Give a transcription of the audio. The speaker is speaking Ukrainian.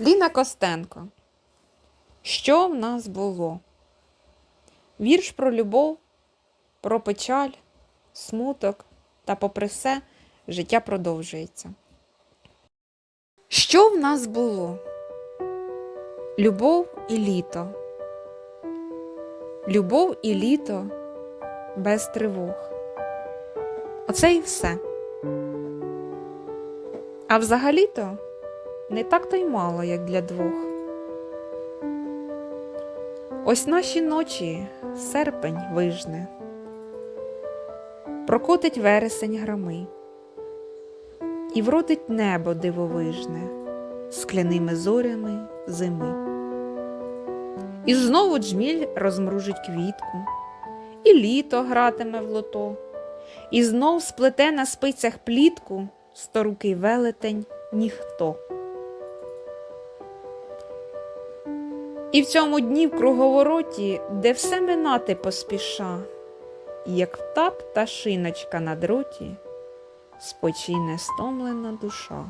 Ліна Костенко. Що в нас було? Вірш про любов, про печаль, смуток та, попри все, життя продовжується. Що в нас було? Любов і літо. Любов і літо без тривог. Оце і все. А взагалі-то не так то й мало, як для двох. Ось наші ночі серпень вижне, прокотить вересень громи, і вродить небо дивовижне скляними зорями зими. І знову джміль розмружить квітку, і літо гратиме в лото, і знов сплете на спицях плітку сторукий велетень ніхто. І в цьому дні в круговороті, де все минати поспіша, як та пташиночка на дроті, спочине стомлена душа.